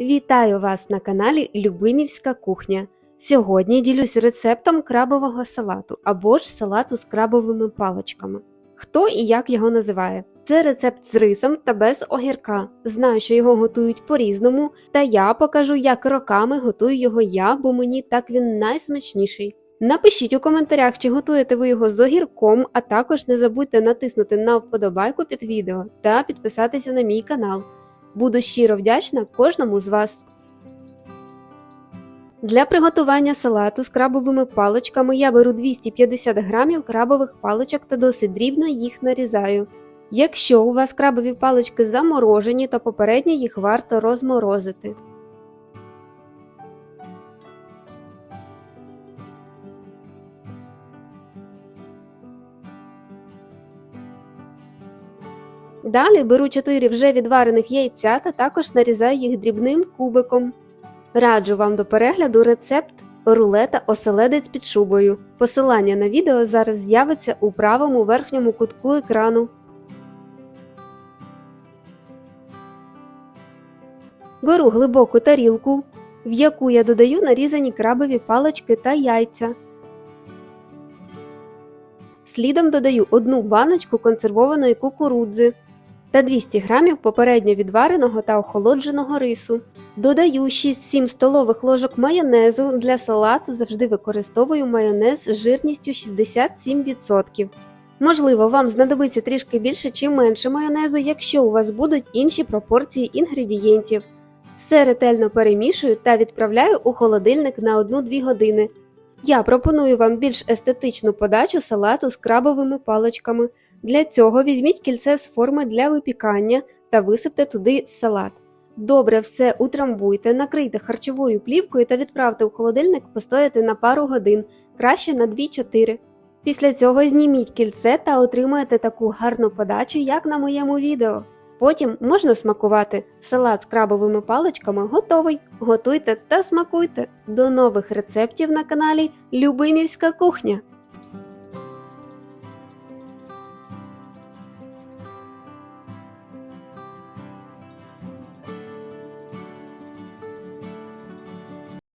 Вітаю вас на каналі Любимівська кухня. Сьогодні ділюсь рецептом крабового салату або ж салату з крабовими паличками. Хто і як його називає? Це рецепт з рисом та без огірка. Знаю, що його готують по-різному, та я покажу, як роками готую його я, бо мені так він найсмачніший. Напишіть у коментарях, чи готуєте ви його з огірком, а також не забудьте натиснути на вподобайку під відео та підписатися на мій канал. Буду щиро вдячна кожному з вас. Для приготування салату з крабовими паличками я беру 250 грамів крабових паличок та досить дрібно їх нарізаю. Якщо у вас крабові палички заморожені, то попередньо їх варто розморозити. Далі беру 4 вже відварених яйця та також нарізаю їх дрібним кубиком. Раджу вам до перегляду рецепт рулета оселедець під шубою. Посилання на відео зараз з'явиться у правому верхньому кутку екрану. Беру глибоку тарілку, в яку я додаю нарізані крабові палички та яйця. Слідом додаю одну баночку консервованої кукурудзи та 200 г попередньо відвареного та охолодженого рису. Додаю 6-7 столових ложок майонезу. Для салату завжди використовую майонез з жирністю 67%. Можливо, вам знадобиться трішки більше чи менше майонезу, якщо у вас будуть інші пропорції інгредієнтів. Все ретельно перемішую та відправляю у холодильник на 1-2 години. Я пропоную вам більш естетичну подачу салату з крабовими паличками. Для цього візьміть кільце з форми для випікання та висипте туди салат. Добре все утрамбуйте, накрийте харчовою плівкою та відправте у холодильник постояти на пару годин, краще на 2-4. Після цього зніміть кільце та отримаєте таку гарну подачу, як на моєму відео. Потім можна смакувати. Салат з крабовими паличками готовий. Готуйте та смакуйте. До нових рецептів на каналі Любимівська кухня.